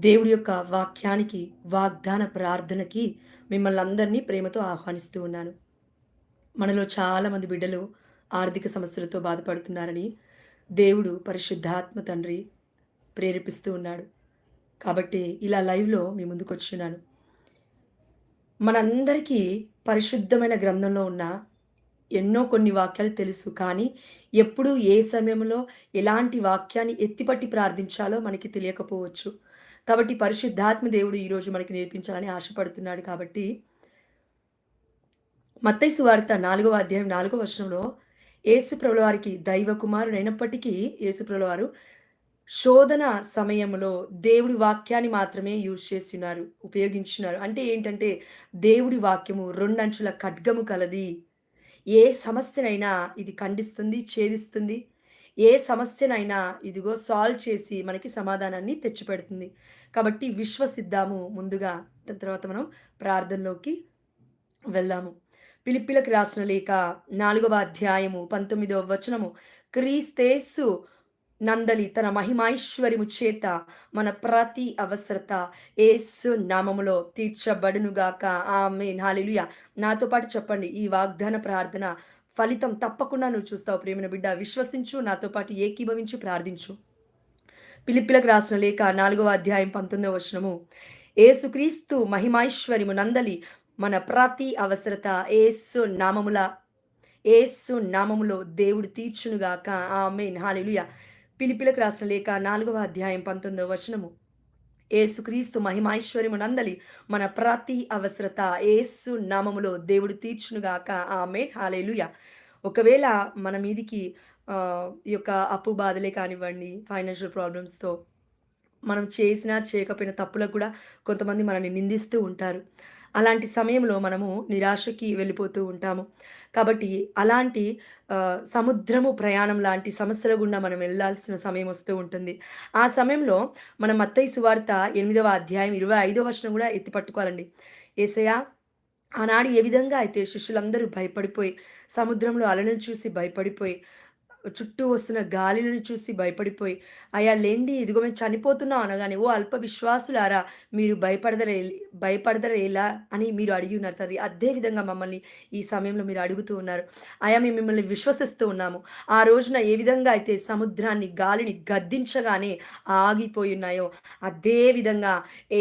దేవుడి యొక్క వాక్యానికి, వాగ్దాన ప్రార్థనకి మిమ్మల్ని అందరినీ ప్రేమతో ఆహ్వానిస్తూ ఉన్నాను. మనలో చాలామంది బిడ్డలు ఆర్థిక సమస్యలతో బాధపడుతున్నారని దేవుడు పరిశుద్ధాత్మ తండ్రి ప్రేరేపిస్తూ ఉన్నాడు. కాబట్టి ఇలా లైవ్‌లో మీ ముందుకొచ్చున్నాను. మనందరికీ పరిశుద్ధమైన గ్రంథంలో ఉన్న ఎన్నో కొన్ని వాక్యాలు తెలుసు. కానీ ఎప్పుడు ఏ సమయంలో ఎలాంటి వాక్యాన్ని ఎత్తిపట్టి ప్రార్థించాలో మనకి తెలియకపోవచ్చు. కాబట్టి పరిశుద్ధాత్మ దేవుడు ఈరోజు మనకి నేర్పించాలని ఆశపడుతున్నాడు కాబట్టి మత్తైసు వార్త నాలుగవ అధ్యాయం నాలుగవ వర్షంలో యేసుప్రభుల వారికి దైవ కుమారుడైనప్పటికీ యేసుప్రభుల వారు శోధన సమయంలో దేవుడి వాక్యాన్ని మాత్రమే యూజ్ చేస్తున్నారు. ఉపయోగించున్నారు. అంటే ఏంటంటే దేవుడి వాక్యము రెండంచుల ఖడ్గము కలది. ఏ సమస్యనైనా ఇది ఖండిస్తుంది, ఛేదిస్తుంది. ఏ సమస్యనైనా ఇదిగో సాల్వ్ చేసి మనకి సమాధానాన్ని తెచ్చిపెడుతుంది. కాబట్టి విశ్వసిద్దాము ముందుగా. దాని తర్వాత మనం ప్రార్థనలోకి వెళ్దాము. పిలిపిలకు రాసిన లేఖ నాలుగవ అధ్యాయము 19వ వచనము క్రీస్తేసు నందలి తన మహిమైశ్వర్యము చేత మన ప్రతి అవసరత ఏసు నామములో తీర్చబడునుగాక. ఆమె నాలుయ నాతో పాటు చెప్పండి. ఈ వాగ్దాన ప్రార్థన ఫలితం తప్పకుండా నువ్వు చూస్తావు ప్రేమిన బిడ్డ. విశ్వసించు. నాతో పాటు ఏకీభవించి ప్రార్థించు. పిలిపిలకు రాసిన లేఖ నాలుగవ అధ్యాయం 19వ వచనము ఏసుక్రీస్తు మహిమైశ్వర్యము నందలి మన ప్రతి అవసరత ఏసు నామముల ఏసు నామములో దేవుడు తీర్చునుగాక. ఆమె నాలుయ పిలిపిలకు రాసిన లేఖ నాలుగవ అధ్యాయం 19వ వచనము ఏసుక్రీస్తు మహిమైశ్వర్యము నందలి మన ప్రతి అవసరత ఏసు నామములో దేవుడు తీర్చునుగాక. ఆమె హాలేలుయ ఒకవేళ మన మీదికి ఈ యొక్క అప్పు బాధలే కానివ్వండి, ఫైనాన్షియల్ ప్రాబ్లమ్స్‌తో మనం చేసినా, చేయకపోయిన తప్పులకు కూడా కొంతమంది మనల్ని నిందిస్తూ ఉంటారు. అలాంటి సమయంలో మనము నిరాశకి వెళ్ళిపోతూ ఉంటాము. కాబట్టి అలాంటి సముద్రము ప్రయాణం లాంటి సమస్యల గుండా మనం వెళ్ళాల్సిన సమయం వస్తూ ఉంటుంది. ఆ సమయంలో మనం మత్తయ్య సువార్త ఎనిమిదవ అధ్యాయం ఇరవై ఐదో వర్షం కూడా ఎత్తి పట్టుకోవాలండి. యేసయ్య ఆనాడు ఏ విధంగా అయితే శిష్యులందరూ భయపడిపోయి, సముద్రంలో అలను చూసి భయపడిపోయి, చుట్టూ వస్తున్న గాలిని చూసి భయపడిపోయి, అయ్యా లేండి ఇదిగో మేము చనిపోతున్నాం అనగానే, ఓ అల్ప విశ్వాసులారా మీరు భయపడదరే భయపడదరేలా అని మీరు అడిగి ఉన్నారు తండ్రి. అదే విధంగా మమ్మల్ని ఈ సమయంలో మీరు అడుగుతూ ఉన్నారు. అయ్యా మేము మిమ్మల్ని విశ్వసిస్తూ ఉన్నాము. ఆ రోజున ఏ విధంగా అయితే సముద్రాన్ని, గాలిని గద్దించగానే ఆగిపోయి ఉన్నాయో అదేవిధంగా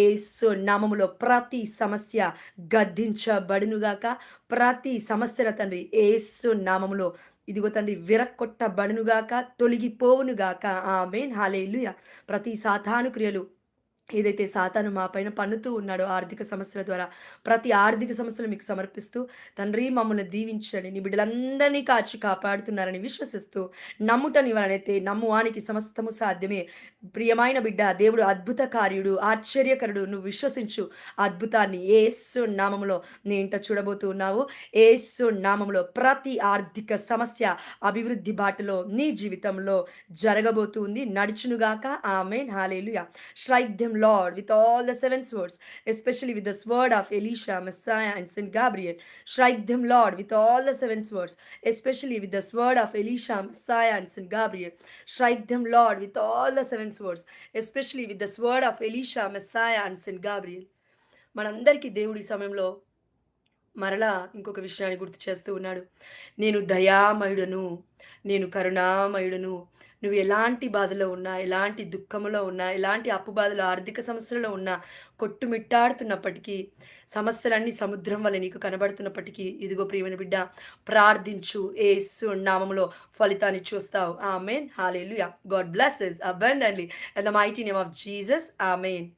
ఏసు నామములో ప్రతి సమస్య గద్దించబడునుగాక. ప్రతి సమస్యల తండ్రి ఏసు నామములో ఇదిగో తండ్రి విరక్కొట్టబడునుగాక, తొలగిపోవునుగాక. ఆమెన్ హాలేలుయ ప్రతి సాతాను క్రియలు ఏదైతే సాతాను మా పైన పన్నుతూ ఉన్నాడో ఆర్థిక సమస్యల ద్వారా, ప్రతి ఆర్థిక సమస్యలు మీకు సమర్పిస్తూ, తండ్రి మమ్మల్ని దీవించండి. నీ బిడ్డలందరినీ కాచి కాపాడుతున్నారని విశ్వసిస్తూ, నమ్ముట నీ నమ్మువానికి సమస్తము సాధ్యమే. ప్రియమైన బిడ్డ దేవుడు అద్భుత కార్యుడు, ఆశ్చర్యకరుడు. నువ్వు విశ్వసించు. అద్భుతాన్ని ఏసు నామములో నీ ఇంట చూడబోతూ ఉన్నావు. ఏసు నామములో ప్రతి ఆర్థిక సమస్య అభివృద్ధి బాటలో నీ జీవితంలో జరగబోతుంది. నడుచునుగాక. ఆమె హల్లెలూయా. శ్రైద్యంలో Them Lord with all the seven swords, especially with the sword of Elisha, Messiah and Saint Gabriel. Strike them Lord with all the seven swords, especially with the sword of Elisha, Messiah and Saint Gabriel. Strike them Lord with all the seven swords, especially with the sword of Elisha, Messiah and Saint Gabriel. మనందరికీ దేవుడు ఈ సమయంలో మరలా ఇంకొక విషయాన్ని గుర్తు చేస్తూ ఉన్నాడు. నేను దయామయుడను, నేను కరుణామయుడను. నువ్వు ఎలాంటి బాధలో ఉన్నా, ఎలాంటి దుఃఖములో ఉన్నా, ఎలాంటి అప్పు బాధలో, ఆర్థిక సమస్యలలో ఉన్నా, కొట్టుమిట్టాడుతున్నప్పటికీ, సమస్యలన్నీ సముద్రం వల్ల నీకు కనబడుతున్నప్పటికీ, ఇదిగో ప్రియమైన బిడ్డ ప్రార్థించు. ఏసు నామములో ఫలితాన్ని చూస్తావు. Amen. Hallelujah. God blesses abundantly and the mighty name of Jesus. Amen